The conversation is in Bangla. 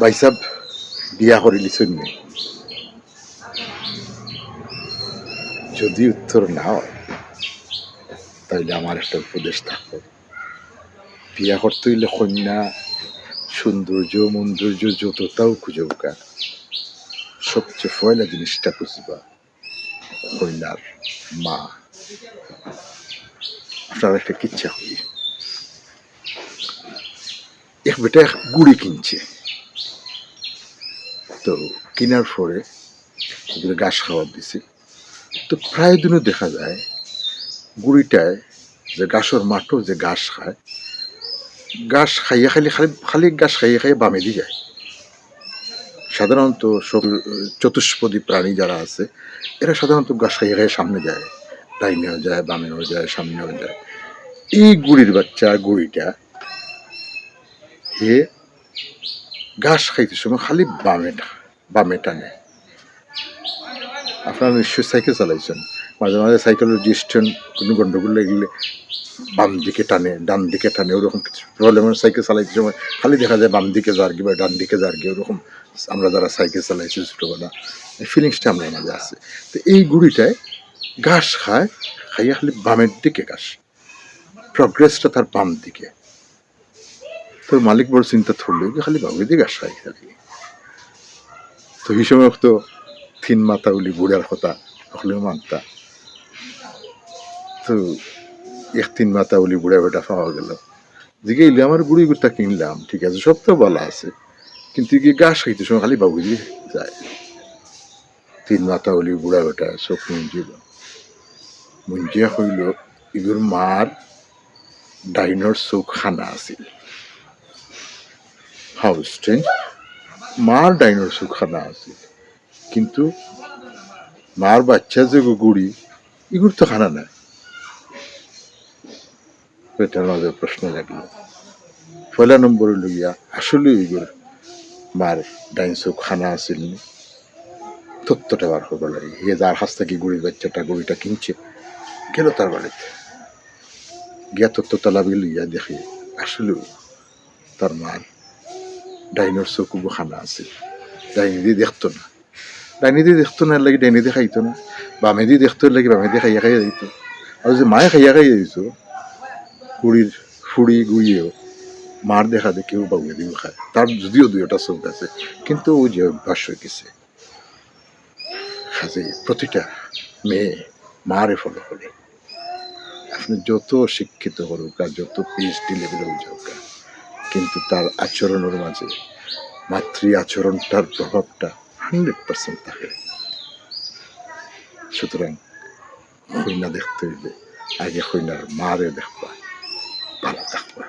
ভাই সাহেব, বিয়া করে লিছুন যদি উত্তর না হয় তাহলে আমার একটা উপদেশ থাকবে। বিয়া করতে হইলে কন্যা, সৌন্দর্য মৌন্দর্য যতটাও খুঁজৌকা সবচেয়ে পয়লা জিনিসটা খুঁজবা, কন্যার মা। আপনার একটা কিচ্ছা হই এক বেটা গুড়ি কিনছে। তো কেনার পরে ওগুলো ঘাস খাওয়ার দিছে। তো প্রায় দিনও দেখা যায়, গুড়িটায় যে ঘাসের মাঠও যে ঘাস খায়, ঘাস খাইয়ে খালি খালি খালি ঘাস খাইয়ে খাইয়ে বামে দিয়ে যায়। সাধারণত সব চতুষ্পদী প্রাণী যারা আছে, এরা সাধারণত ঘাস খাইয়ে খাইয়ে সামনে যায়। ডাইনেও যায়, বামেও যায়, সামনেও যায়। এই গুড়ির বাচ্চা, গুড়িটা হে ঘাস খাইতে সময় খালি বামে টা- বামে টানে। আপনারা নিশ্চয়ই সাইকেল চালাইছেন। মাঝে মাঝে সাইকেলের ডিস্টেন্স, কোনো গন্ডগোল লাগলে বাম দিকে টানে, ডান দিকে টানে, ওরকম কিছু প্রবলেমের সাইকেল চালাইতে সময় খালি দেখা যায় বাম দিকে যার বা ডান দিকে যার কি, ওরকম আমরা যারা সাইকেল চালাইছি ছোটোবেলা, এই ফিলিংসটা আমরা মাঝে আছে। তো এই গুড়িটায় ঘাস খায়, খাইয়া খালি বামের দিকে ঘাস। প্রগ্রেসটা তার বাম দিকে। তোর মালিক বড় চিন্তা ধরলো, যে খালি বাবু দিয়ে ঘাস খাই খালি তো সময় তো থিন মাথা উলি বুড়ার কথা হলেও মানতা। তো এক তিন মাথা উলি বুড়া বেটা পাওয়া গেল। দিকে ইলে আমার বুড়ি গুড়টা কিনলাম, ঠিক আছে সব তো বলা আছে। কিন্তু কি ঘাস খাইতে সময় খালি বাবু দিয়ে যায়। তিন মাথা উলি বুড়া বেটা চোখ মুঞ্জিল মুঞ্জিয়া হইল ইগুর মার ডাইনর চোখ খানা আছিল। স্ট্রেঞ্জ মার ডাইনোর সুখানা আছে। কিন্তু মার বাচ্চা যে গুড়ি এগুলো তো খানা নাই। এটার মাঝে প্রশ্ন লাগল পয়লা নম্বর লইয়া আসলে এগুলো মার ডাইন চোখ খানা আছিল? তথ্যটা বার করবার লাগে। হে যার হাত থেকে গুড়ির বাচ্চাটা, গুড়িটা কিনছে, গেল তার বাড়িতে। গিয়া তথ্যটা লাভি লইয়া দেখি আসলে তার মার ডাইনোর চকুবো খানা আছে ডাইনি দিয়ে দেখতো না। ডাইনি দিয়ে দেখতো না, লাগি ডাইনি দিয়ে খাইতো না। বামে দিয়ে দেখতো, লাগি বামে দিয়ে খাইয়া খাইয়া দিত। আর যে মায়ে খাইয়া খাইয়া দিত কুড়ির ফুড়ি গুড়িয়েও মার দেখা দেখেও বাবুয়ে দিও খায় তার যদিও দুইটা চোখ আছে, কিন্তু ও যে অভ্যাস হয়ে গেছে। কাজে প্রতিটা মেয়ে মারে ফলো করে আপনি যত শিক্ষিত করুক আর যত পিএইচডি লেভেলে যাওক কিন্তু তার আচরণের মাঝে মাতৃ আচরণটার প্রভাবটা হান্ড্রেড পার্সেন্ট থাকে। সুতরাং হইনা দেখতে হইলে আগে হইনার মারে দেখবা ভালো থাকবা